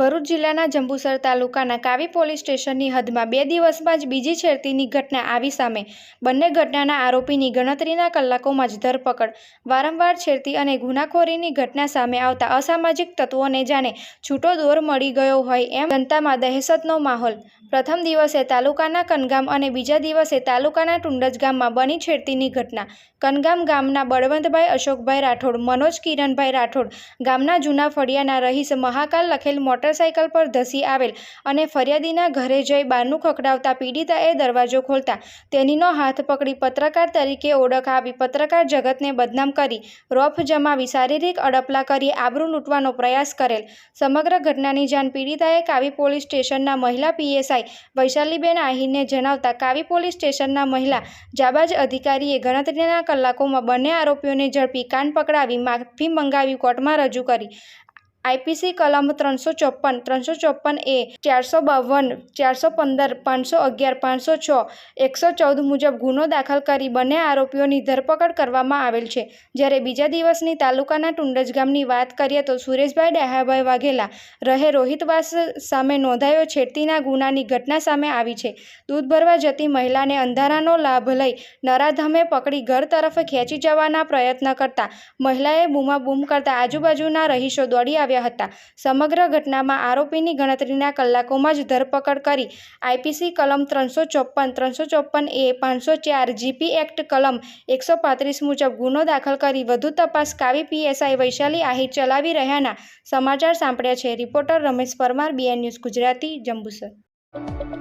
ભરૂચ જિલ્લાના જંબુસર તાલુકાના કાવી પોલીસ સ્ટેશનની હદમાં બે દિવસમાં જ બીજી છેડતીની ઘટના આવી સામે બંને ઘટનાના આરોપીની ગણતરીના કલાકોમાં જ ધરપકડ. વારંવાર છેડતી અને ગુનાખોરીની ઘટના સામે આવતા અસામાજિક તત્વોને જાણે છૂટો દોર મળી ગયો હોય એમ જનતામાં દહેશતનો માહોલ પ્રથમ દિવસે તાલુકાના કનગામ અને બીજા દિવસે તાલુકાના ટુંડજ ગામમાં બની છેડતીની ઘટના. કનગામ ગામના બળવંતભાઈ અશોકભાઈ રાઠોડ, મનોજ કિરણભાઈ રાઠોડ ગામના જૂના ફળિયાના રહીશ મહાકાલ લખેલ મોટરસાયકલ પર ધસી આવેલ અને ફરિયાદીના ઘરે જઈ બારનું ખખડાવતા પીડિતાએ દરવાજો ખોલતા તેનીનો હાથ પકડી પત્રકાર તરીકે ઓળખ આપી પત્રકાર જગતને બદનામ કરી, રોફ જમાવી, શારીરિક અડપલા કરી આબરૂ લૂંટવાનો પ્રયાસ કરેલ. સમગ્ર ઘટનાની જાણ પીડિતાએ કાવી પોલીસ સ્ટેશનના મહિલા પીએસઆઈ વૈશાલીબેન આહિરને જણાવતા કાવી પોલીસ સ્ટેશનના મહિલા જાબાજ અધિકારીએ ગણતરીના કલાકોમાં બંને આરોપીઓને ઝડપી કાન પકડાવી માફી મંગાવી કોર્ટમાં રજૂ કરી. આઈપીસી કલમ ત્રણસો ચોપન ત્રણસો ચોપન એ, ચારસો બાવન, ચારસો પંદર, પાંચસો અગિયાર, પાંચસો છ, એકસો ચૌદ મુજબ ગુનો દાખલ કરી બંને આરોપીઓની ધરપકડ કરવામાં આવેલ છે. જ્યારે બીજા દિવસની તાલુકાના ટુંડજ ગામની વાત કરીએ તો સુરેશભાઈ ડાહાભાઈ વાઘેલા રહે રોહિતવાસ સામે નોંધાયો છેડતીના ગુનાની ઘટના સામે આવી છે. દૂધ ભરવા જતી મહિલાને અંધારાનો લાભ લઈ નરાધમે પકડી ઘર તરફ ખેંચી જવાના પ્રયત્ન કરતા મહિલાએ બૂમાબૂમ કરતા આજુબાજુના રહીશો દોડી આવ્યા હતા. સમગ્ર ઘટનામાં આરોપીની ગણતરીના કલાકોમાં જ ધરપકડ કરી. આઈપીસી કલમ ત્રણસો ચોપન ત્રણસો ચોપન એ પાંચસો ચાર જીપી એક્ટ કલમ એકસો પાંત્રીસ મુજબ ગુનો દાખલ કરી વધુ તપાસ કાવી પીએસઆઈ વૈશાલી આહિર ચલાવી રહ્યાના સમાચાર સાંપડ્યા છે. Reporter Ramesh Parmar, BN news Gujarati, Jambusar.